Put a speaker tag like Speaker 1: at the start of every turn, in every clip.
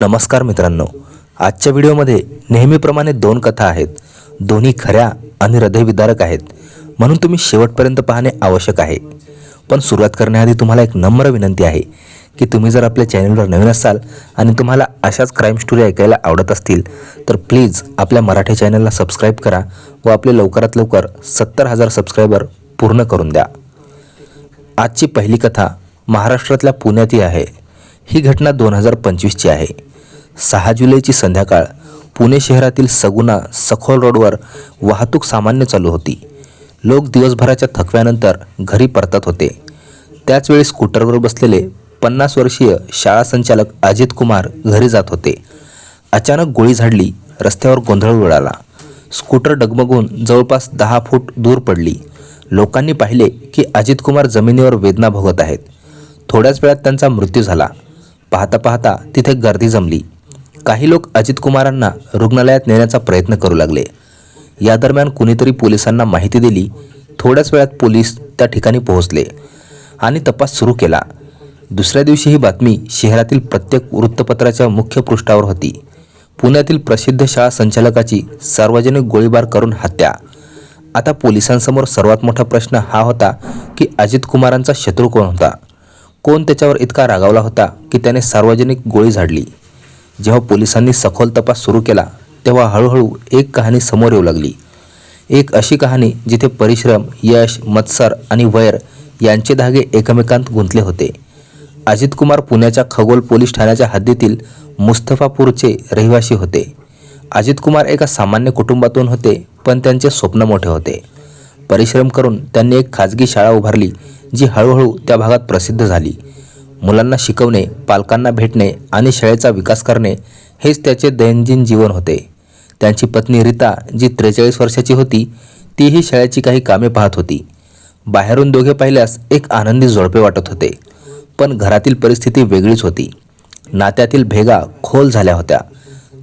Speaker 1: नमस्कार मित्रांनो. आजच्या व्हिडिओमध्ये नेहमीप्रमाणे दोन कथा आहेत. दोन्ही खऱ्या आणि हृदयविदारक आहेत. म्हणून तुम्ही शेवटपर्यंत पाहणे आवश्यक आहे. पण सुरुवात करण्याआधी तुम्हाला एक नम्र विनंती आहे की तुम्ही जर आपल्या चॅनलवर नवीन असाल आणि तुम्हाला अशाच क्राईम स्टोरी ऐकायला आवडत असतील तर प्लीज आपल्या मराठी चॅनलला सबस्क्राईब करा व आपले लवकरात लवकर सत्तर हजार सबस्क्रायबर पूर्ण करून द्या. आजची पहिली कथा महाराष्ट्रातल्या पुण्यातही आहे. ही घटना दोन हजार पंचवीसची आहे. सहा जुलैची संध्याकाळ पुणे शहरातील सगुना सखोल रोडवर वाहतूक सामान्य चालू होती. लोक दिवसभराच्या थकव्यानंतर घरी परतत होते. त्याचवेळी स्कूटरवर बसलेले पन्नास वर्षीय शाळा संचालक अजित कुमार घरी जात होते. अचानक गोळी झाडली रस्त्यावर गोंधळ उडाला. स्कूटर डगमगून जवळपास दहा फूट दूर पडली. लोकांनी पाहिले की अजित कुमार जमिनीवर वेदना भोगत आहेत. थोड्याच वेळात त्यांचा मृत्यू झाला. पाहता पाहता तिथे गर्दी जमली. काही लोक अजित कुमारांना रुग्णालयात नेण्याचा प्रयत्न करू लागले. या दरम्यान कुणीतरी पोलिसांना माहिती दिली थोड्याच वेळात पोलीस त्या ठिकाणी पोहोचले आणि तपास सुरू केला. दुसऱ्या दिवशी ही बातमी शहरातील प्रत्येक वृत्तपत्राच्या मुख्य पृष्ठावर होती. पुण्यातील प्रसिद्ध शाळा संचालकाची सार्वजनिक गोळीबार करून हत्या. आता पोलिसांसमोर सर्वात मोठा प्रश्न हा होता की अजित कुमारांचा शत्रू कोण होता? कोण त्याच्यावर इतका रागावला होता की त्याने सार्वजनिक गोळी झाडली. जेव्हा पोलिसांनी सखोल तपास सुरू केला तेव्हा हळूहळू एक कहाणी समोर येऊ लागली. एक अशी कहाणी जिथे परिश्रम यश मत्सर आणि वैर यांचे धागे एकमेकांत गुंतले होते. अजित कुमार पुण्याच्या खगोल पोलीस ठाण्याच्या हद्दीतील मुस्तफापूरचे रहिवासी होते. अजित कुमार एका सामान्य कुटुंबातून होते पण त्यांचे स्वप्न मोठे होते. परिश्रम करून त्यांनी एक खाजगी शाळा उभारली जी हळूहळू त्या भागात प्रसिद्ध झाली. मुलांना शिकवणे पालकांना भेटणे आणि शाळेचा विकास करणे हेच त्याचे दैनंदिन जीवन होते. त्यांची पत्नी रीता जी त्रेचाळीस वर्षाची होती तीही शाळेची काही कामे पाहत होती. बाहेरून दोघे पाहिल्यास एक आनंदी जोडपे वाटत होते. पण घरातील परिस्थिती वेगळीच होती. नात्यातील भेगा खोल झाल्या होत्या.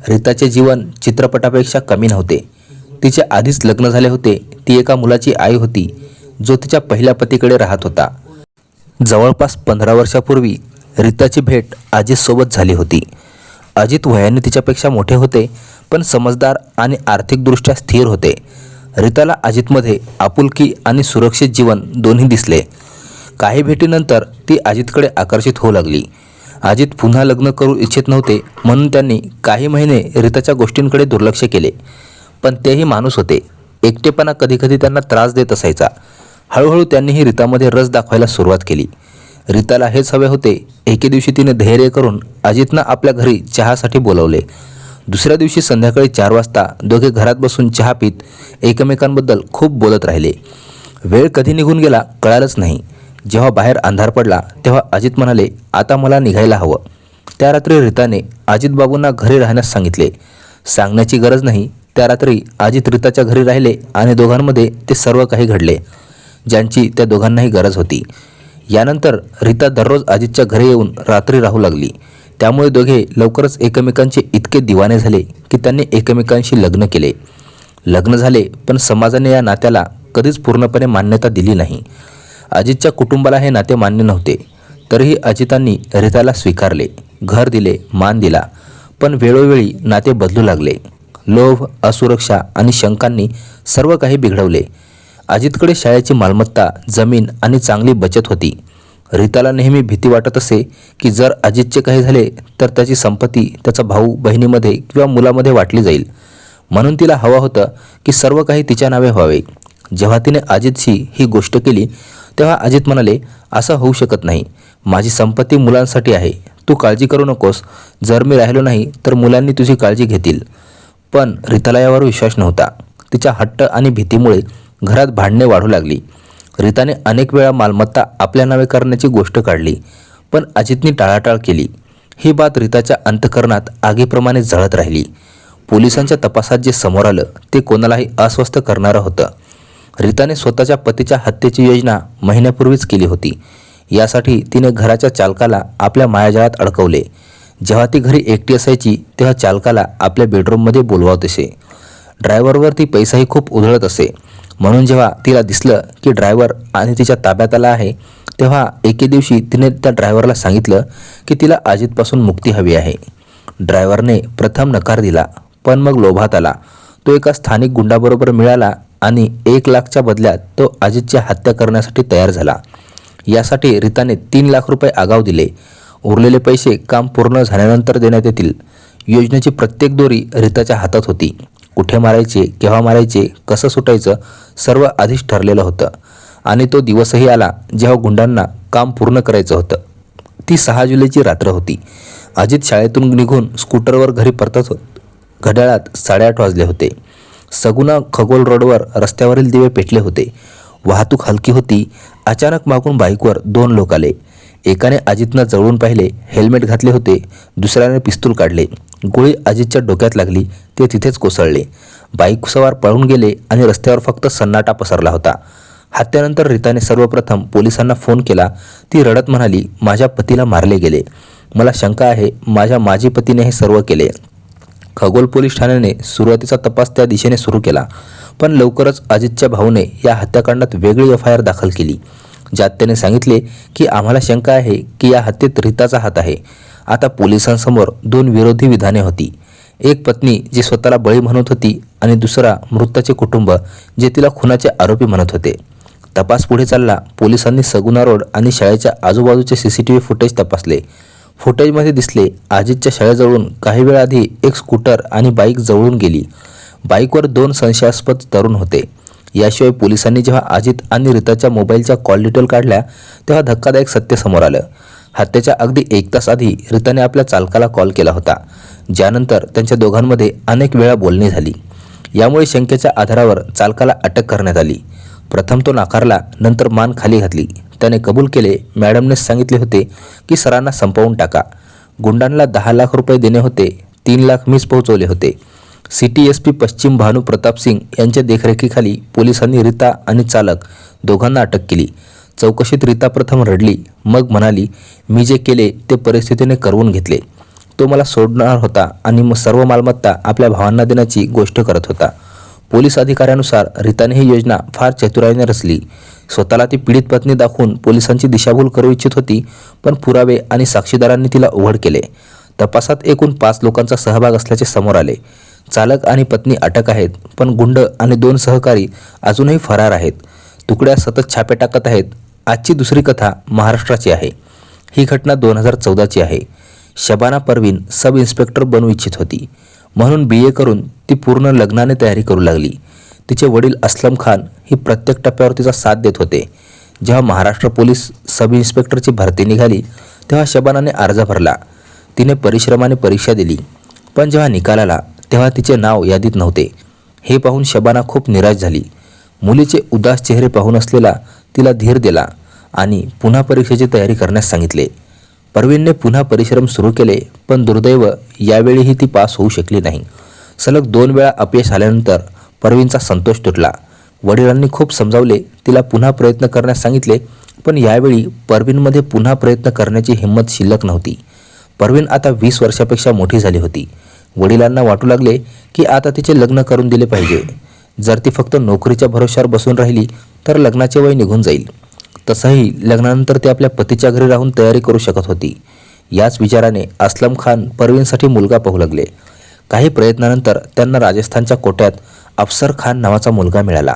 Speaker 1: रीताचे जीवन चित्रपटापेक्षा कमी नव्हते. तिचे आधीच लग्न झाले होते. ती एका मुलाची आई होती जो तिच्या पहिल्या पतीकडे राहत होता. जवळपास पंधरा वर्षापूर्वी रीताची भेट अजितसोबत झाली होती. अजित वयाने तिच्यापेक्षा मोठे होते पण समजदार आणि आर्थिकदृष्ट्या स्थिर होते. रीताला अजितमध्ये आपुलकी आणि सुरक्षित जीवन दोन्ही दिसले. काही भेटीनंतर ती अजितकडे आकर्षित होऊ लागली. अजित पुन्हा लग्न करू इच्छित नव्हते म्हणून त्यांनी काही महिने रीताच्या गोष्टींकडे दुर्लक्ष केले. पण तेही माणूस होते. एकटेपणा कधीकधी त्यांना त्रास देत असायचा. हळूहळू त्यांनीही रितामध्ये रस दाखवायला सुरुवात केली. रिताला हेच हवे होते एके दिवशी तिने धैर्य करून अजितनं आपल्या घरी चहासाठी बोलवले. दुसऱ्या दिवशी संध्याकाळी चार वाजता दोघे घरात बसून चहा पित एकमेकांबद्दल खूप बोलत राहिले. वेळ कधी निघून गेला कळालंच नाही. जेव्हा बाहेर अंधार पडला तेव्हा अजित म्हणाले आता मला निघायला हवं. त्या रात्री रिताने अजितबाबूंना घरी राहण्यास सांगितले. सांगण्याची गरज नाही त्या रात्री अजित रीताच्या घरी राहिले आणि दोघांमध्ये ते सर्व काही घडले. ज्यांची त्या दोघांनाही गरज होती. यानंतर रीता दररोज अजितच्या घरी येऊन रात्री राहू लागली. त्यामुळे दोघे लवकरच एकमेकांचे इतके दिवाने झाले की त्यांनी एकमेकांशी लग्न केले. लग्न झाले पण समाजाने या नात्याला कधीच पूर्णपणे मान्यता दिली नाही. अजितच्या कुटुंबाला हे नाते मान्य नव्हते. तरीही अजितांनी रीताला स्वीकारले घर दिले मान दिला. पण वेळोवेळी नाते बदलू लागले. लोभ असुरक्षा आणि शंकांनी सर्व काही बिघडवले. अजितकडे शाळेची मालमत्ता जमीन आणि चांगली बचत होती. रीताला नेहमी भीती वाटत असे की जर अजितचे काही झाले तर त्याची संपत्ती त्याचा भाऊ बहिणीमध्ये किंवा मुलामध्ये वाटली जाईल. म्हणून तिला हवं होतं की सर्व काही तिच्या नावे व्हावे. जेव्हा तिने अजितशी ही गोष्ट केली तेव्हा अजित म्हणाले असं होऊ शकत नाही. माझी संपत्ती मुलांसाठी आहे. तू काळजी करू नकोस. जर मी राहिलो नाही तर मुलांनी तुझी काळजी घेतील. पण रितालयावर विश्वास नव्हता. तिच्या हट्ट आणि भीतीमुळे घरात भांडणे वाढू लागली. रिताने अनेक वेळा मालमत्ता आपल्या नावे करण्याची गोष्ट काढली पण अजितने टाळाटाळ केली. ही बात रिताच्या अंतकरणात आगीप्रमाणे जळत राहिली. पोलिसांच्या तपासात जे समोर आलं ते कोणालाही अस्वस्थ करणारं होतं. रिताने स्वतःच्या पतीच्या हत्येची योजना महिन्यापूर्वीच केली होती. यासाठी तिने घराच्या चालकाला आपल्या मायाजाळात अडकवले. जेव्हा ती घरी एकटी असायची तेव्हा चालकाला आपल्या बेडरूममध्ये बोलवत असे. ड्रायव्हरवर ती पैसाही खूप उधळत असे. म्हणून जेव्हा तिला दिसलं की ड्रायव्हर आणि तिच्या ताब्यात आला आहे तेव्हा एके दिवशी तिने त्या ड्रायव्हरला सांगितलं की तिला अजितपासून मुक्ती हवी आहे. ड्रायव्हरने प्रथम नकार दिला पण मग लोभात आला. तो एका स्थानिक गुंडाबरोबर मिळाला आणि एक लाखच्या बदल्यात तो अजितची हत्या करण्यासाठी तयार झाला. यासाठी रीताने तीन लाख रुपये आगाव दिले. उरलेले पैसे काम पूर्ण झाल्यानंतर देण्यात येतील. योजनेची प्रत्येक दोरी रीताच्या हातात होती. कुठे मारायचे केव्हा मारायचे कसं सुटायचं सर्व आधीच ठरलेलं होतं. आणि तो दिवसही आला जेव्हा गुंडांना काम पूर्ण करायचं होतं. ती सहा जुलैची रात्र होती. अजित शाळेतून निघून स्कूटरवर घरी परतत होत. घड्याळात साडेआठ वाजले होते. सगुना खगोल रोडवर रस्त्यावरील दिवे पेटले होते. वाहतूक हलकी होती. अचानक मागून बाईकवर दोन लोक आले. एकाने अजितनं जवळून पाहिले हेल्मेट घातले होते दुसऱ्याने पिस्तूल काढले. गोळी अजितच्या डोक्यात लागली ते तिथेच कोसळले. बाईक सवार पळून गेले आणि रस्त्यावर फक्त सन्नाटा पसरला होता. हत्यानंतर रीताने सर्वप्रथम पोलिसांना फोन केला. ती रडत म्हणाली माझ्या पतीला मारले गेले. मला शंका आहे माझ्या माजी पतीने हे सर्व केले. खगोल पोलीस ठाण्याने सुरुवातीचा तपास त्या दिशेने सुरू केला. पण लवकरच अजितच्या भाऊने या हत्याकांडात वेगळी एफ आय आर दाखल केली. ज्यात त्याने सांगितले की आम्हाला शंका आहे की या हत्येत रिताचा हात आहे. आता पोलिसांसमोर दोन विरोधी विधाने होती. एक पत्नी जी स्वतःला बळी म्हणत होती आणि दुसरा मृताचे कुटुंब जे तिला खुनाचे आरोपी म्हणत होते. तपास पुढे चालला पोलिसांनी सगुना रोड आणि शाळेच्या आजूबाजूचे C C T V footage तपासले. फुटेजमध्ये दिसले अजितच्या शाळेजवळून काही वेळ आधी एक स्कूटर आणि बाईक जवळून गेली. बाईकवर दोन संशयास्पद तरुण होते. याशिवाय पोलिसांनी जेव्हा अजित आणि रिताच्या मोबाईलच्या कॉल डिटेल काढल्या तेव्हा धक्कादायक सत्य समोर आलं. हत्येच्या अगदी एक तास आधी रिताने आपल्या चालकाला कॉल केला होता. ज्यानंतर त्यांच्या दोघांमध्ये अनेक वेळा बोलणी झाली. यामुळे शंकेच्या आधारावर चालकाला अटक करण्यात आली. प्रथम तो नाकारला नंतर मान खाली घातली. त्याने कबूल केले मॅडमने सांगितले होते की सरांना संपवून टाका. गुंडांना दहा लाख रुपये देणे होते तीन लाख मीच पोहोचवले होते. सिटी एस पी पश्चिम भानू प्रताप सिंग यांच्या देखरेखीखाली पोलिसांनी रीता आणि चालक दोघांना अटक केली. चौकशीत रीता प्रथम रडली मग म्हणाली मी जे केले ते परिस्थितीने करवून घेतले. तो मला सोडणार होता आणि मग सर्व मालमत्ता आपल्या भावांना देण्याची गोष्ट करत होता. पोलीस अधिकाऱ्यानुसार रीताने ही योजना फार चतुराईने रचली. स्वतःला ती पीडित पत्नी दाखवून पोलिसांची दिशाभूल करू इच्छित होती पण पुरावे आणि साक्षीदारांनी तिला उघड केले. तपासात एकूण पाच लोकांचा सहभाग असल्याचे समोर आले. चालक आणि पत्नी अटक आहेत पण गुंड आणि दोन सहकारी अजूनही फरार आहेत. तुकड्या सतत छापे टाकत आहेत. आजची दुसरी कथा महाराष्ट्राची आहे. ही घटना दोन हजार चौदाची आहे. शबाना परवीन सब इन्स्पेक्टर बनू इच्छित होती. म्हणून बी. ए. करून ती पूर्ण लग्नाने तयारी करू लागली. तिचे वडील असलम खान ही प्रत्येक टप्प्यावर तिचा साथ देत होते. जेव्हा महाराष्ट्र पोलीस सब इन्स्पेक्टरची भरती निघाली तेव्हा शबानाने अर्ज भरला. तिने परिश्रमाने परीक्षा दिली. पण जेव्हा निकाल आला तेव्हा तिचे नाव यादीत नव्हते. हे पाहून शबाना खूप निराश झाली. मुलीचे उदास चेहरे पाहून असलेला तिला धीर दिला आणि पुन्हा परीक्षेची तयारी करण्यास सांगितले. परवीनने पुन्हा परिश्रम सुरू केले पण दुर्दैव यावेळीही ती पास होऊ शकली नाही. सलग दोन वेळा अपयश आल्यानंतर परवीनचा संतोष तुटला. वडिलांनी खूप समजावले तिला पुन्हा प्रयत्न करण्यास सांगितले पण यावेळी परवीनमध्ये पुन्हा प्रयत्न करण्याची हिंमत शिल्लक नव्हती. परवीन आता वीस वर्षापेक्षा मोठी झाली होती. वडिलांना वाटू लागले की आता तिचे लग्न करून दिले पाहिजे. जर ती फक्त नोकरीच्या भरोश्यावर बसून राहिली तर लग्नाचे वय निघून जाईल. तसंही लग्नानंतर ती आपल्या पतीच्या घरी राहून तयारी करू शकत होती. याच विचाराने असलम खान परवीनसाठी मुलगा पाहू लागले. काही प्रयत्नानंतर त्यांना राजस्थानच्या कोट्यात अफसर खान नावाचा मुलगा मिळाला.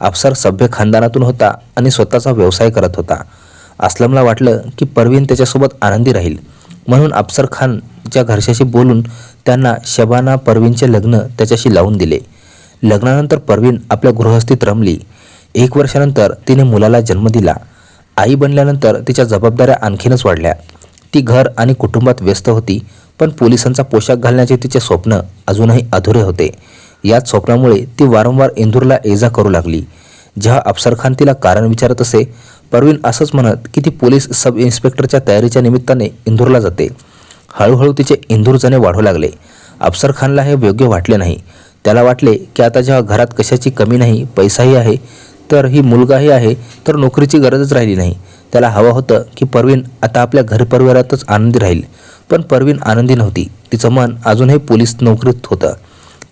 Speaker 1: अफसर सभ्य खानदानातून होता आणि स्वतःचा व्यवसाय करत होता. असलमला वाटलं की परवीन त्याच्यासोबत आनंदी राहील. म्हणून अफसर खानच्या घरच्याशी बोलून त्यांना शबाना परवीनचे लग्न त्याच्याशी लावून दिले. लग्नानंतर परवीन आपल्या गृहस्थीत रमली. एक वर्षानंतर तिने मुलाला जन्म दिला. आई बनल्यानंतर तिच्या जबाबदाऱ्या आणखीनच वाढल्या. ती घर आणि कुटुंबात व्यस्त होती पण पोलिसांचा पोशाख घालण्याचे तिचे स्वप्न अजूनही अधुरे होते. याच स्वप्नामुळे ती वारंवार इंदूरला एजा करू लागली. जेव्हा अफसर खान तिला कारण विचारत असे परवीन असंच म्हणत की ती पोलीस सब इन्स्पेक्टरच्या तयारीच्या निमित्ताने इंदूरला जाते. हळूहळू तिचे इंदूरजणे वाढू लागले. अफसर खानला हे योग्य वाटले नाही. त्याला वाटले की आता जेव्हा घरात कशाची कमी नाही पैसाही आहे तर ही मुलगाही आहे तर नोकरीची गरजच राहिली नाही. त्याला हवं होतं की परवीन आता आपल्या घरपरिवारातच आनंदी राहील. पण परवीन आनंदी नव्हती. तिचं मन अजूनही पोलीस नोकरीत होतं.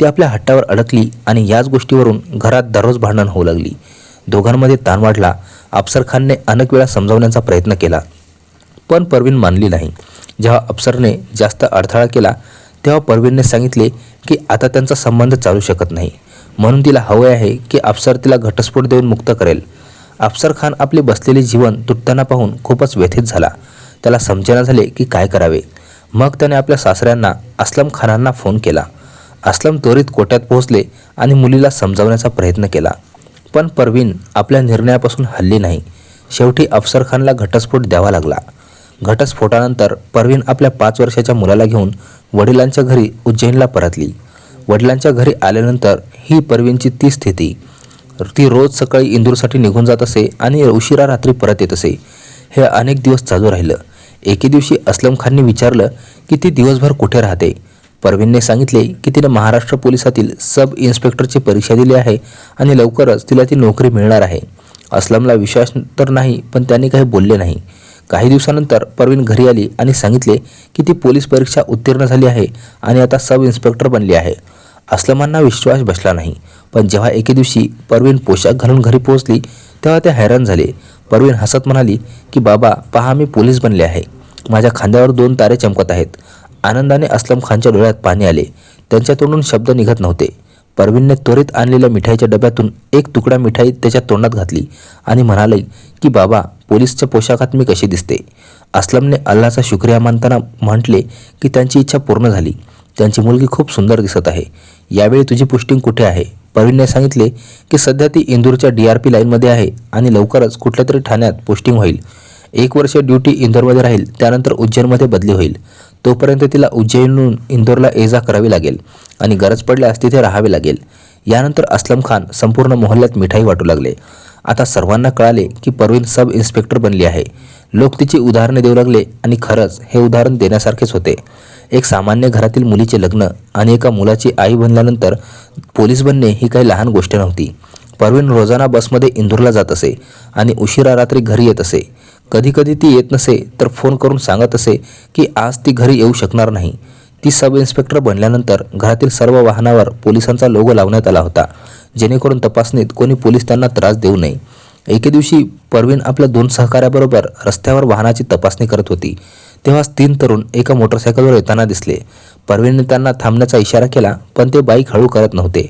Speaker 1: ती आपल्या हट्टावर अडकली आणि याच गोष्टीवरून घरात दररोज भांडण होऊ लागली. दोघांमध्ये ताण वाढला. अफसर खानने अनेक वेळा समजावण्याचा प्रयत्न केला. पण परवीन मानली नाही. जेव्हा अप्सरने जास्त अडथळा केला तेव्हा परवीनने सांगितले की आता त्यांचा संबंध चालू शकत नाही. म्हणून तिला हवे आहे की अप्सर तिला घटस्फोट देऊन मुक्त करेल. अफसर खान आपले बसलेले जीवन तुटताना पाहून खूपच व्यथित झाला. त्याला समजेना झाले की काय करावे. मग त्याने आपल्या सासऱ्यांना असलम खानांना फोन केला. असलम त्वरित कोट्यात पोहोचले आणि मुलीला समजावण्याचा प्रयत्न केला. पण परवीन आपल्या निर्णयापासून हल्ली नाही. शेवटी अफसर खानला घटस्फोट द्यावा लागला. घटस्फोटानंतर परवीन आपल्या पाच वर्षाच्या मुलाला घेऊन वडिलांच्या घरी उज्जैनला परतली. वडिलांच्या घरी आल्यानंतर ही परवीनची ती स्थिती. ती रोज सकाळी इंदूरसाठी निघून जात असे आणि उशिरा रात्री परत येत असे. हे अनेक दिवस चालू राहिलं. एके दिवशी असलम खानने विचारलं की ती दिवसभर कुठे राहते? परवीनने सांगितले की तिने महाराष्ट्र पोलिसातील सब इन्स्पेक्टरची परीक्षा दिली आहे आणि लवकरच तिला ती नोकरी मिळणार आहे. असलमला विश्वास तर नाही पण त्यांनी काही बोलले नाही. काही दिवसानंतर परवीन घरी आली आणि सांगितले की ती पोलीस परीक्षा उत्तीर्ण झाली आहे आणि आता सब इन्स्पेक्टर बनली आहे. असलमांना विश्वास बसला नाही. पण जेव्हा एके दिवशी परवीन पोशाख घालून घरी पोहोचली तेव्हा ते हैराण झाले. परवीन हसत म्हणाली की बाबा पहा मी पोलीस बनले आहे. माझ्या खांद्यावर दोन तारे चमकत आहेत. आनंदाने असलम खानच्या डोळ्यात पाणी आले. त्यांच्या तोंडून शब्द निघत नव्हते. परवीनने त्वरित आणलेल्या मिठाईच्या डब्यातून एक तुकडा मिठाई त्याच्या तोंडात घातली आणि म्हणाले की बाबा पोलीसच्या पोशाखात मी कशी दिसते? असलमने अल्लाचा शुक्रिया मानताना म्हटले की त्यांची इच्छा पूर्ण झाली. त्यांची मुलगी खूप सुंदर दिसत आहे. यावेळी तुझी पोस्टिंग कुठे आहे? परवीनने सांगितले की सध्या ती इंदूरच्या डी आर पी लाईनमध्ये आहे आणि लवकरच कुठल्या तरी ठाण्यात पोस्टिंग होईल. एक वर्ष ड्युटी इंदोरमध्ये राहील त्यानंतर उज्जैनमध्ये बदली होईल. तोपर्यंत तिला उज्जैनहून इंदोरला ये जा करावी लागेल आणि गरज पडल्यास तिथे राहावे लागेल. यानंतर असलम खान संपूर्ण मोहल्ल्यात मिठाई वाटू लागले. आता सर्वांना कळाले की परवीन सब इन्स्पेक्टर बनली आहे. लोक तिची उदाहरणे देऊ लागले आणि खरंच हे उदाहरण देण्यासारखेच होते. एक सामान्य घरातील मुलीचे लग्न आणि एका मुलाची आई बनल्यानंतर पोलीस बनणे ही काही लहान गोष्ट नव्हती. परवीन रोजाना बसमध्ये इंदूरला जात असे आणि उशिरा रात्री घरी येत असे. कधीकधी ती येत नसे तर फोन करून सांगत असे की आज ती घरी येऊ शकणार नाही. ती सब इन्स्पेक्टर बनल्यानंतर घरातील सर्व वाहनावर पोलिसांचा लोगो लावण्यात आला होता. जेणेकरून तपासणीत कोणी पोलीस त्यांना त्रास देऊ नये. एके दिवशी परवीन आपल्या दोन सहकाऱ्याबरोबर रस्त्यावर वाहनाची तपासणी करत होती. तेव्हाच तीन तरुण एका मोटरसायकलवर येताना दिसले. परवीनने त्यांना थांबण्याचा इशारा केला पण ते बाईक हळू करत नव्हते.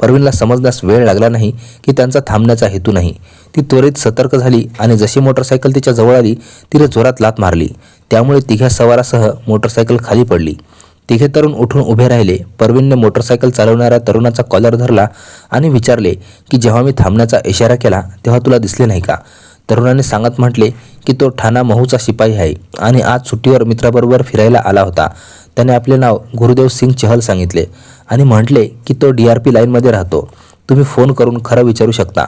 Speaker 1: परवीनला समजण्यास वेळ लागला नाही की त्यांचा थांबण्याचा हेतू नाही. ती त्वरित सतर्क झाली आणि जशी मोटरसायकल तिच्या जवळ आली तिने जोरात लात मारली. त्यामुळे तिघ्या सवारासह मोटरसायकल खाली पडली. तिघे तरुण उठून उभे राहिले. परवीनने मोटरसायकल चालवणाऱ्या तरुणाचा कॉलर धरला आणि विचारले की जेव्हा मी थांबण्याचा इशारा केला तेव्हा तुला दिसले नाही का? तरुणाने सांगत म्हटले की तो ठाणा महूचा शिपाई आहे आणि आज सुट्टीवर मित्राबरोबर फिरायला आला होता. त्याने आपले नाव गुरुदेव सिंग चहल सांगितले आणि म्हटले की तो डी आर पी लाईनमध्ये राहतो. तुम्ही फोन करून खरं विचारू शकता.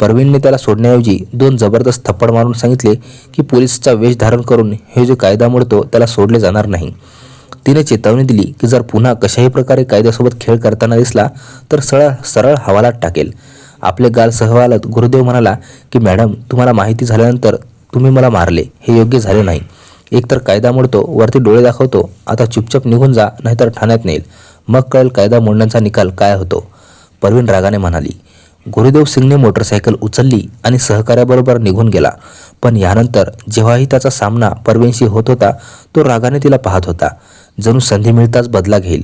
Speaker 1: परवीनने त्याला सोडण्याऐवजी दोन जबरदस्त थप्पड मारून सांगितले की पोलिसचा वेश धारण करून हे जो कायदा मोडतो त्याला सोडले जाणार नाही. तिने चेतावणी दिली की जर पुन्हा कशाही प्रकारे कायद्यासोबत खेळ करताना दिसला तर सरळ सरळ हवालात टाकेल. आपले गाल सहवालत गुरुदेव म्हणाला की मॅडम तुम्हाला माहिती झाल्यानंतर तुम्ही मला मारले. हे योग्य झाले नाही. एकतर कायदा मोडतो वरती डोळे दाखवतो आता चुपचाप निघून जा नाहीतर ठाण्यात नेईल. मग कळेल कायदा मोडण्याचा निकाल काय होतो. परवीन रागाने म्हणाली गुरुदेव सिंगने मोटरसायकल उचलली आणि सहकार्याबरोबर निघून गेला. पण यानंतर जेव्हाही त्याचा सामना परवीनशी होत होता तो रागाने तिला पाहत होता. जणू संधी मिळताच बदला घेईल.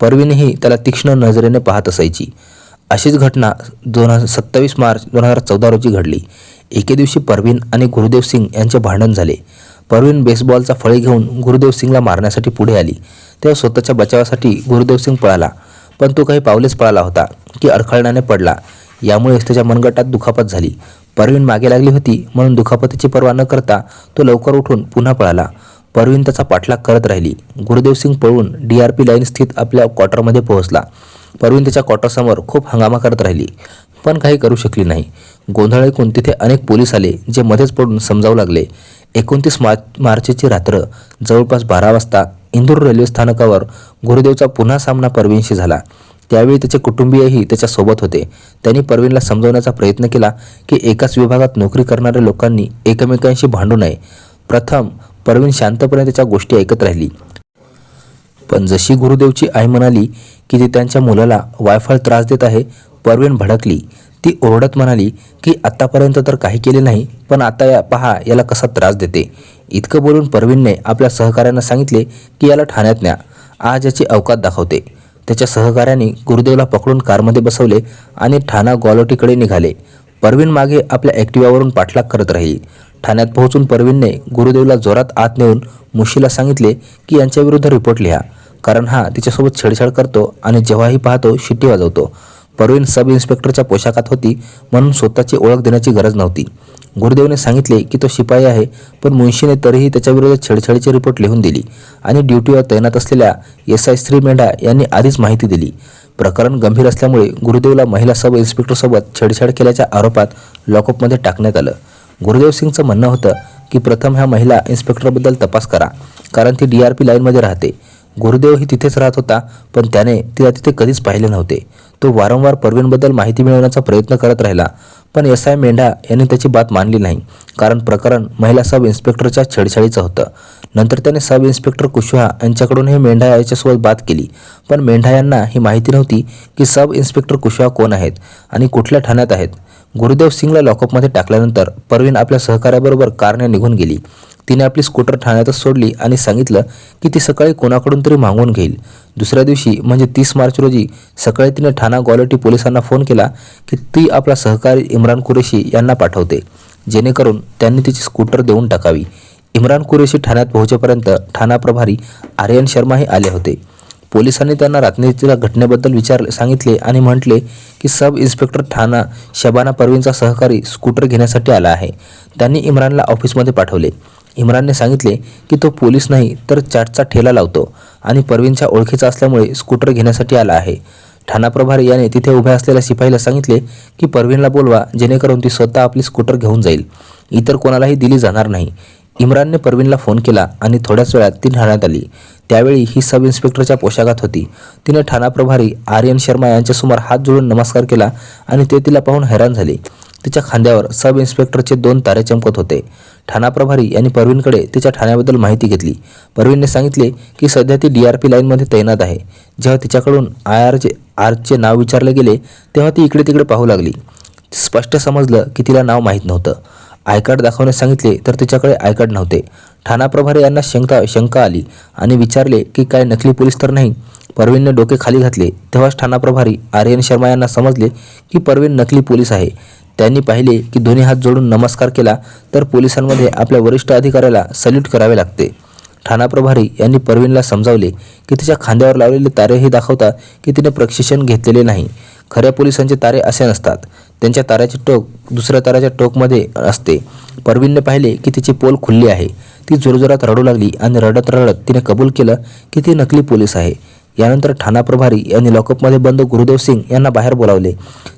Speaker 1: परवीनही त्याला तीक्ष्ण नजरेने पाहत असायची. अशीच घटना दोन हजार सत्तावीस मार्च दोन हजार चौदा रोजी घडली. एके दिवशी परवीन आणि गुरुदेव सिंग यांचे भांडण झाले. परवीन बेसबॉलचा फळे घेऊन गुरुदेव सिंगला मारण्यासाठी पुढे आली. तेव्हा स्वतःच्या बचावासाठी गुरुदेव सिंग पळाला. पण तो काही पावलेच पळाला होता की अडखळण्याने पडला. यामुळेच त्याच्या मनगटात दुखापत झाली. परवीन मागे लागली होती म्हणून दुखापतीची पर्वा न करता तो लवकर उठून पुन्हा पळाला. परवीन त्याचा पाठलाग करत राहिली. गुरुदेव सिंग पळून डी आर पी लाईन स्थित आपल्या क्वार्टरमध्ये पोहोचला. परवीन त्याच्या क्वार्टरसमोर खूप हंगामा करत राहिली पण काही करू शकली नाही. गोंधळ ऐकून तिथे अनेक पोलीस आले जे मध्येच पडून समजावू लागले. एकोणतीस मार्च मार्चची रात्र जवळपास बारा वाजता इंदूर रेल्वे स्थानकावर गुरुदेवचा पुन्हा सामना परवीनशी झाला. त्यावेळी त्याचे कुटुंबीयही त्याच्यासोबत होते. त्यांनी परवीनला समजवण्याचा प्रयत्न केला की एकाच विभागात नोकरी करणाऱ्या लोकांनी एकमेकांशी भांडू नये. प्रथम परवीन शांतपणे त्याच्या गोष्टी ऐकत राहिली. पण जशी गुरुदेवची आई म्हणाली की ती त्यांच्या मुलाला वायफळ त्रास देत आहे परवीन भडकली. ती ओरडत म्हणाली की आत्तापर्यंत तर काही केले नाही पण आता या पहा याला कसा त्रास देते. इतकं बोलून परवीनने आपल्या सहकाऱ्यांना सांगितले की याला ठाण्यात न्या. आज याची अवकात दाखवते. त्याच्या सहकाऱ्यांनी गुरुदेवला पकडून कारमध्ये बसवले आणि ठाणा गॉलोटीकडे निघाले. परवीन मागे आपल्या ॲक्टिवावरून पाठलाग करत राहिली. ठाण्यात पोहोचून परवीनने गुरुदेवला जोरात आत नेऊन मुशीला सांगितले की यांच्याविरुद्ध रिपोर्ट लिहा. कारण हा तिच्यासोबत छेडछाड करतो आणि जेव्हाही पाहतो शिट्टी वाजवतो. परवीन सब इन्स्पेक्टरच्या पोशाखात होती म्हणून स्वतःची ओळख देण्याची गरज नव्हती. गुरुदेवने सांगितले की तो शिपाई आहे पण मुंशीने तरीही त्याच्याविरोधात छेडछाडीची रिपोर्ट लिहून दिली आणि ड्युटीवर तैनात असलेल्या एस आय श्री मेंढा यांनी आधीच माहिती दिली. प्रकरण गंभीर असल्यामुळे गुरुदेवला महिला सब इन्स्पेक्टरसोबत छेडछाड केल्याच्या आरोपात लॉकअपमध्ये टाकण्यात आलं. गुरुदेव सिंगचं म्हणणं होतं की प्रथम ह्या महिला इन्स्पेक्टरबद्दल तपास करा कारण ती डी आर पी लाईनमध्ये राहते. गुरुदेवही तिथेच राहत होता पण त्याने तिला तिथे कधीच पाहिले नव्हते. तो वारंवार परवीनबद्दल माहिती मिळवण्याचा प्रयत्न करत राहिला पण एस. आय. मेंढा यांनी त्याची बात मानली नाही कारण प्रकरण महिला सब इन्स्पेक्टरच्या छेडछाडीचं होतं. नंतर त्याने सब इन्स्पेक्टर कुशवाहा यांच्याकडूनही मेंढा याच्यासोबत बात केली पण मेंढा यांना ही माहिती नव्हती की सब इन्स्पेक्टर कुशवाहा कोण आहेत आणि कुठल्या ठाण्यात आहेत. गुरुदेव सिंगला लॉकअपमध्ये टाकल्यानंतर परवीन आपल्या सहकार्याबरोबर कारने निघून गेली. तिने आपली स्कूटर ठाण्यातच सोडली आणि सांगितलं की ती सकाळी कोणाकडून तरी मागवून घेईल. दुसऱ्या दिवशी म्हणजे तीस मार्च रोजी सकाळी तिने ठाणा ग्वालोटी पोलिसांना फोन केला की ती आपला सहकारी इम्रान कुरेशी यांना पाठवते. जेणेकरून त्यांनी तिची स्कूटर देऊन टाकावी. इम्रान कुरेशी ठाण्यात पोहोचेपर्यंत ठाणा प्रभारी आर्यन शर्माही आले होते. पोलिसांनी त्यांना रात्रीच्या घटनेबद्दल विचार सांगितले आणि म्हटले की सब इन्स्पेक्टर ठाणा शबाना परवीनचा सहकारी स्कूटर घेण्यासाठी आला आहे. त्यांनी इम्रानला ऑफिसमध्ये पाठवले. इम्रानने सांगितले की तो पोलीस नाही तर चाटचा ठेला लावतो आणि परवीनच्या ओळखीचा असल्यामुळे स्कूटर घेण्यासाठी आला आहे. ठाणा प्रभारी याने तिथे उभ्या असलेल्या शिपाईला सांगितले की परवीनला बोलवा जेणेकरून ती स्वतः आपली स्कूटर घेऊन जाईल. इतर कोणालाही दिली जाणार नाही. इम्रानने परवीनला फोन केला आणि थोड्याच वेळात ती ठाण्यात आली. त्यावेळी ही सब इन्स्पेक्टरच्या पोशाखात होती. तिने ठाणा प्रभारी आर्यन शर्मा यांच्यासमोर हात जोडून नमस्कार केला आणि ते तिला पाहून हैराण झाले. तिच्या खांद्यावर सब इन्स्पेक्टरचे दोन तारे चमकत होते. ठाणा प्रभारी यांनी परवीनकडे तिच्या ठाण्याबद्दल माहिती घेतली. परवीनने सांगितले की सध्या ती डी आर पी लाईनमध्ये तैनात आहे. जेव्हा तिच्याकडून आय आरचे आरचे नाव विचारले गेले तेव्हा ती इकडे तिकडे पाहू लागली. स्पष्ट समजलं की तिला नाव माहीत नव्हतं. आय कार्ड दाखवण्यास सांगितले तर तिच्याकडे आय कार्ड नव्हते. ठाणा प्रभारी यांना शंका शंका आली आणि विचारले की काय नकली पोलीस तर नाही? परवीनने डोके खाली घातले. तेव्हाच ठाणा प्रभारी आर्यन शर्मा यांना समजले की परवीन नकली पोलीस आहे. त्यांनी पाहिले की दोन्ही हात जोडून नमस्कार केला तर पोलिसांमध्ये आपल्या वरिष्ठ अधिकाऱ्याला सल्यूट करावे लागते. ठाणा प्रभारी यांनी परवीनला समजावले की तिच्या खांद्यावर लावलेले तारे हे दाखवतात की तिने प्रशिक्षण घेतलेले नाही. खऱ्या पोलिसांचे तारे असे नसतात. त्यांच्या ताऱ्याचे टोक दुसऱ्या ताऱ्याच्या टोकमध्ये असते. परवीनने पाहिले की तिची पोल खुलली आहे. ती जोरजोरात रडू लागली आणि रडत रडत तिने कबूल केलं की ती नकली पोलीस आहे. यानंतर ठाणा प्रभारी यांनी लॉकअपमध्ये बंद गुरुदेव सिंग यांना बाहेर बोलावले.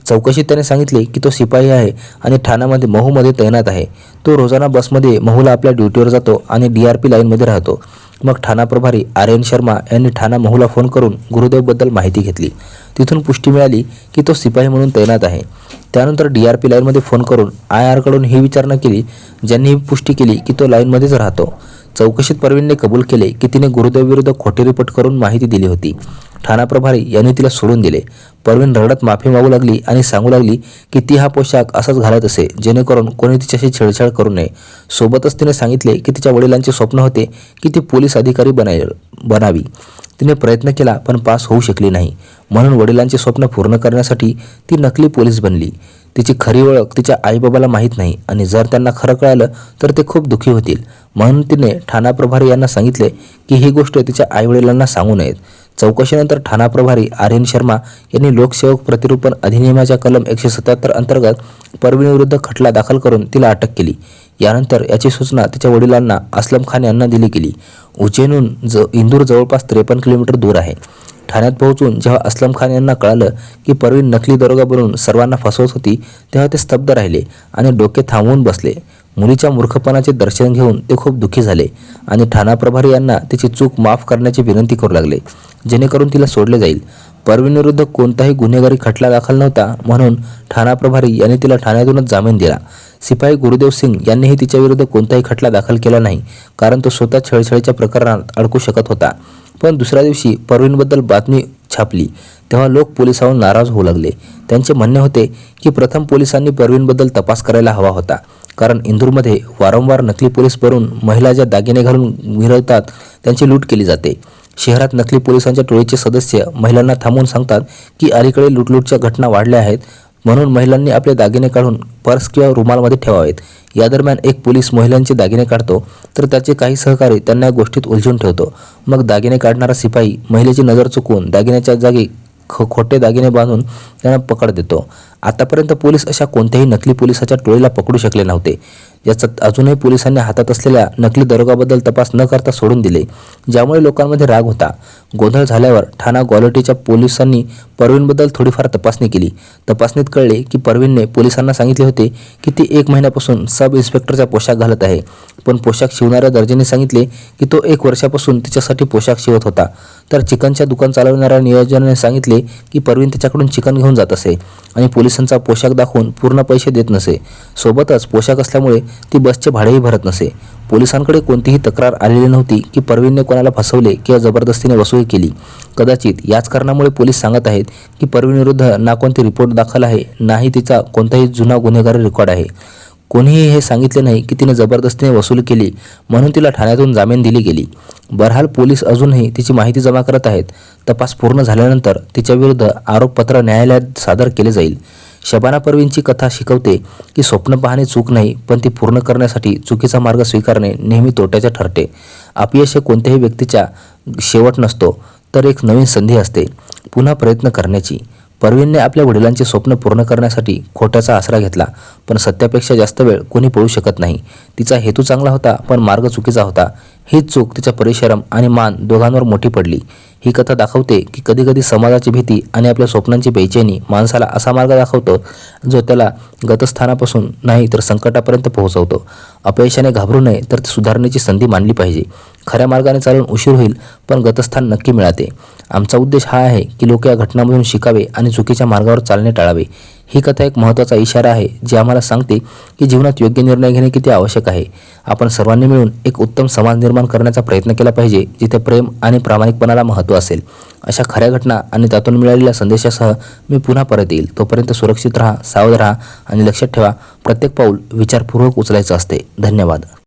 Speaker 1: चौकशीत त्याने सांगितले की तो शिपाई आहे आणि ठाण्यामध्ये महूमध्ये तैनात आहे. तो रोजाना बसमध्ये महूला आपल्या ड्युटीवर जातो आणि डी आर पी लाईनमध्ये राहतो. मग ठाणा प्रभारी आर्यन शर्मा यांनी ठाणा महूला फोन करून गुरुदेवबद्दल माहिती घेतली. तिथून पुष्टी मिळाली की तो सिपाही म्हणून तैनात आहे. त्यानंतर डी आर पी लाईनमध्ये फोन करून आय आरकडून ही विचारणा केली ज्यांनी ही पुष्टी केली की तो लाईनमध्येच राहतो. चौकशीत परवीनने कबूल केले की तिने गुरुदेवविरुद्ध खोटी रिपोर्ट करून माहिती दिली होती. ठाणा प्रभारी यांनी तिला सोडून दिले. परवीन रडत माफी मागू लागली आणि सांगू लागली की ती हा पोशाख असाच घालत असे जेणेकरून कोणी तिच्याशी छेडछाड करू नये. सोबतच तिने सांगितले की तिच्या वडिलांचे स्वप्न होते की ती पोलीस अधिकारी बनाय बनावी. तिने प्रयत्न केला पण पास होऊ शकली नाही. म्हणून वडिलांचे स्वप्न पूर्ण करण्यासाठी ती नकली पोलीस बनली. तिची खरी ओळख तिच्या आईबाबाला माहीत नाही आणि जर त्यांना खरं कळालं तर ते खूप दुःखी होतील. म्हणून तिने ठाणा प्रभारी यांना सांगितले की ही गोष्ट तिच्या आईवडिलांना सांगू नयेत. चौकशीनंतर ठाणा प्रभारी आर्यन शर्मा यांनी लोकसेवक प्रतिरूपण अधिनियमाच्या कलम एकशे सत्याहत्तर अंतर्गत परवीनविरुद्ध खटला दाखल करून तिला अटक केली. यानंतर याची सूचना तिच्या वडिलांना असलम खान यांना दिली गेली. उज्जैनहून ज इंदूर जवळपास त्रेपन्न किलोमीटर दूर आहे. ठाण्यात पोहोचून जेव्हा असलम खान यांना कळालं की परवीन नकली दरोगा बनवून सर्वांना फसवत होती तेव्हा ते स्तब्ध राहिले आणि डोके थांबवून बसले. मुलीच्या मूर्खपणाचे दर्शन घेऊन ते खूप दुःखी झाले आणि ठाणा प्रभारी यांना तिची चूक माफ करण्याची विनंती करू लागले जेणेकरून तिला सोडले जाईल. परवीनविरुद्ध कोणताही गुन्हेगारी खटला दाखल नव्हता म्हणून ठाणा प्रभारी यांनी तिला ठाण्यातूनच जामीन दिला. सिपाही गुरुदेव सिंग यांनीही तिच्याविरुद्ध कोणताही खटला दाखल केला नाही कारण तो स्वतः छळछळीच्या प्रकरणात अडकू शकत होता. पण दुसऱ्या दिवशी परवीनबद्दल बातमी छापली. तेव्हा लोक पोलिसांवर नाराज होऊ लागले. त्यांचे म्हणणे होते की प्रथम पोलिसांनी परवीनबद्दल तपास करायला हवा होता. कारण इंदूरमध्ये वारंवार नकली पोलीस भरून महिला ज्या दागिने घालून मिरवतात त्यांची लूट केली जाते. शहरात नकली पोलिसांच्या टोळीचे सदस्य महिलांना थांबवून सांगतात की अलीकडे लूटलूटच्या घटना वाढल्या आहेत. म्हणून महिलांनी आपले दागिने काढून पर्स किंवा रुमालमध्ये ठेवावेत. या दरम्यान एक पोलीस महिलांचे दागिने काढतो तर त्याचे काही सहकारी त्यांना या गोष्टीत उलझून ठेवतो. मग दागिने काढणारा सिपाही महिलेची नजर चुकवून दागिन्याच्या जागी ख खोटे दागिने बांधून त्यांना पकड देतो. आतापर्यंत पोलीस अशा कोणत्याही नकली पोलिसाच्या टोळीला पकडू शकले नव्हते. याच्यात अजूनही पोलिसांनी हातात असलेल्या नकली दरोगाबद्दल तपास न करता सोडून दिले ज्यामुळे लोकांमध्ये राग होता. गोंधळ झाल्यावर ठाणा ग्वाल्हेटीच्या पोलिसांनी परवीनबद्दल थोडीफार तपासणी केली. तपासणीत कळले की परवीनने पोलिसांना सांगितले होते की ती एक महिन्यापासून सब इन्स्पेक्टरचा पोशाख घालत आहे. पण पोशाख शिवणाऱ्या दर्जेने सांगितले की तो एक वर्षापासून तिच्यासाठी पोशाख शिवत होता. तर चिकनच्या दुकान चालवणाऱ्या नियोजनाने सांगितले की परवीन तिच्याकडून चिकन घेऊन जात असे आणि पोलिसांचा पोशाख दाखवून पूर्ण पैसे देत नसे. सोबतच पोशाख असल्यामुळे ती बसचे भाडेही भरत नसे. पोलिसांकडे कोणतीही तक्रार आलेली नव्हती की परवीनने कोणाला फसवले किंवा जबरदस्तीने वसूल केली. कदाचित याच कारणामुळे पोलीस सांगत आहेत की परवीनविरुद्ध ना कोणती रिपोर्ट दाखल आहे नाही तिचा कोणताही जुना गुन्हेगारी रेकॉर्ड आहे. कोणीही हे सांगितले नाही की तिने जबरदस्तीने वसूल केली म्हणून तिला ठाण्यातून जामीन दिली गेली. बरहाल पोलीस अजूनही तिची माहिती जमा करत आहेत. तपास पूर्ण झाल्यानंतर तिच्याविरुद्ध आरोपपत्र न्यायालयात सादर केले जाईल. शबाना परवीनची कथा शिकवते की स्वप्न पाहणे चूक नाही पण ती पूर्ण करण्यासाठी चुकीचा मार्ग स्वीकारणे नेहमी तोट्याचे ठरते. अपयश हे कोणत्याही व्यक्तीच्या शेवट नसतो तर एक नवीन संधी असते. पुन्हा प्रयत्न करण्याची. परवीनने आपल्या वडिलांचे स्वप्न पूर्ण करण्यासाठी खोट्याचा आसरा घेतला पण सत्यापेक्षा जास्त वेळ कोणी पळू शकत नाही. तिचा हेतू चांगला होता पण मार्ग चुकीचा होता. हीच चूक तिचा परिश्रम आणि मान दोघांवर मोठी पडली. ही कथा दाखवते की कधीकधी समाजाची भीती आणि आपल्या स्वप्नांची बेचैनी माणसाला असा मार्ग दाखवतो जो त्याला गतस्थानापासून नाही तर संकटापर्यंत पोहोचवतो. अपयशाने घाबरू नये तर ती सुधारण्याची संधी मानली पाहिजे. खऱ्या मार्गाने चालून उशीर होईल पण गतस्थान नक्की मिळाते. आमचा उद्देश हा आहे की लोक या घटनांमधून शिकावे आणि चुकीच्या मार्गावर चालणे टाळावे. ही कथा एक महत्त्वाचा इशारा आहे जी आम्हाला सांगते की जीवनात योग्य निर्णय घेणे किती आवश्यक आहे. आपण सर्वांनी मिळून एक उत्तम समाज निर्माण करण्याचा प्रयत्न केला पाहिजे जिथे प्रेम आणि प्रामाणिकपणाला महत्त्व असेल. अशा खऱ्या घटना आणि त्यातून मिळालेल्या संदेशासह मी पुन्हा परत येईल. तोपर्यंत सुरक्षित राहा सावध राहा आणि लक्षात ठेवा प्रत्येक पाऊल विचारपूर्वक उचलायचं असते. धन्यवाद.